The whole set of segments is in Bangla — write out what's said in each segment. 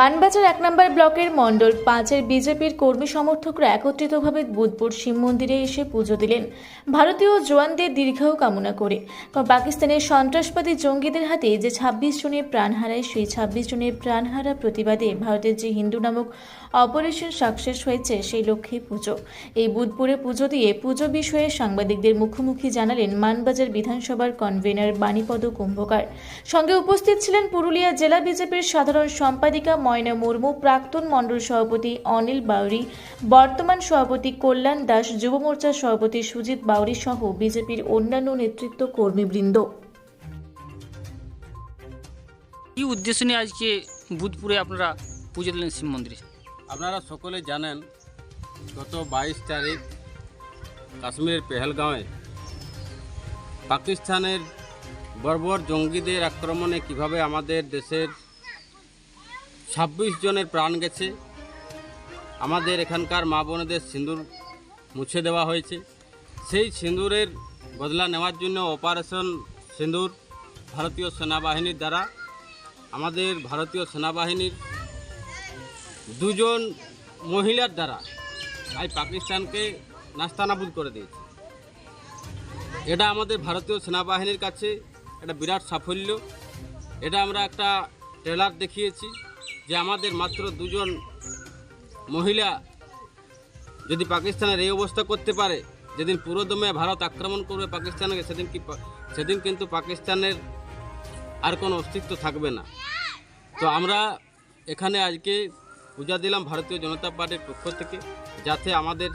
মানবাজার এক নম্বর ব্লকের মণ্ডল পাঁচের বিজেপির কর্মী সমর্থকরা একত্রিতভাবে বুধপুর শিব মন্দিরে এসে পুজো দিলেন। ভারতীয় জওয়ানদের দীর্ঘায়ু কামনা করে। পাকিস্তানের সন্ত্রাসবাদী জঙ্গিদের হাতে যে ছাব্বিশ জনের প্রাণ হারায়, সেই ছাব্বিশ জনের প্রাণ হারা প্রতিবাদে ভারতের যে হিন্দু নামক অপারেশন সাকসেস হয়েছে, সেই লক্ষ্যে পুজো। এই বুধপুরে পুজো দিয়ে পুজো বিষয়ে সাংবাদিকদের মুখোমুখি জানালেন মানবাজার বিধানসভার কনভেনার বাণীপদ কুম্ভকার। সঙ্গে উপস্থিত ছিলেন পুরুলিয়া জেলা বিজেপির সাধারণ সম্পাদিকা ময়না মুর্মু প্রাক্তন মণ্ডল সভাপতি অনিল বাউরি বর্তমান সভাপতি কল্যাণ দাস যুব মোর্চার সভাপতি সুজিত বাউরি সহ বিজেপির অন্যান্য নেতৃত্ব কর্মীবৃন্দ। কি উদ্দেশ্য নিয়ে আজকে বুধপুরে আপনারা পুজো দিলেন শিব মন্দিরে? আপনারা সকলে জানেন গত বাইশ তারিখ কাশ্মীরের পেহেলগাঁওয়ে পাকিস্তানের বর্বর জঙ্গিদের আক্রমণে কীভাবে আমাদের দেশের ছাব্বিশ জনের প্রাণ গেছে। আমাদের এখানকার মা বোনেদের সিঁদুর মুছে দেওয়া হয়েছে। সেই সিঁদুরের বদলা নেওয়ার জন্য অপারেশন সিঁদুর ভারতীয় সেনাবাহিনীর দ্বারা আমাদের ভারতীয় সেনাবাহিনীর দুজন মহিলার দ্বারা আজ পাকিস্তানকে নাস্তানাবুদ করে দিয়েছে। এটা আমাদের ভারতীয় সেনাবাহিনীর কাছে একটা বিরাট সাফল্য। এটা আমরা একটা ট্রেলার দেখিয়েছি। যে আমাদের মাত্র দুজন মহিলা যদি পাকিস্তানের এই অবস্থা করতে পারে, যেদিন পুরোদমে ভারত আক্রমণ করবে পাকিস্তানকে, সেদিন কি সেদিন কিন্তু পাকিস্তানের আর কোনো অস্তিত্ব থাকবে না। তো আমরা এখানে আজকে পূজা দিলাম ভারতীয় জনতা পার্টির পক্ষ থেকে, যাতে আমাদের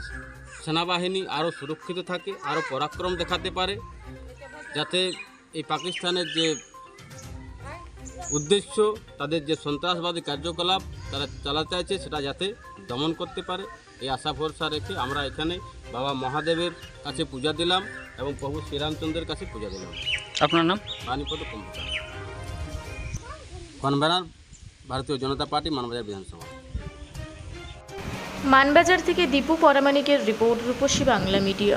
সেনাবাহিনী আরও সুরক্ষিত থাকে, আরও পরাক্রম দেখাতে পারে, যাতে এই পাকিস্তানের যে উদ্দেশ্য তাদের যে সন্ত্রাসবাদী কার্যকলাপ তারা চালাতে চাইছে সেটা যাতে দমন করতে পারে। এই আশা ভরসা রেখে আমরা এখানে বাবা মহাদেবের কাছে পূজা দিলাম এবং প্রভু শ্রীরামচন্দ্রের কাছে পূজা দিলাম। আপনার নাম? পানিপদ কম্পিউটার কনভেনার ভারতীয় জনতা পার্টি মানবাজার বিধানসভা। মানবাজার থেকে দীপু পরামানিকের রিপোর্ট রূপসী বাংলা মিডিয়া।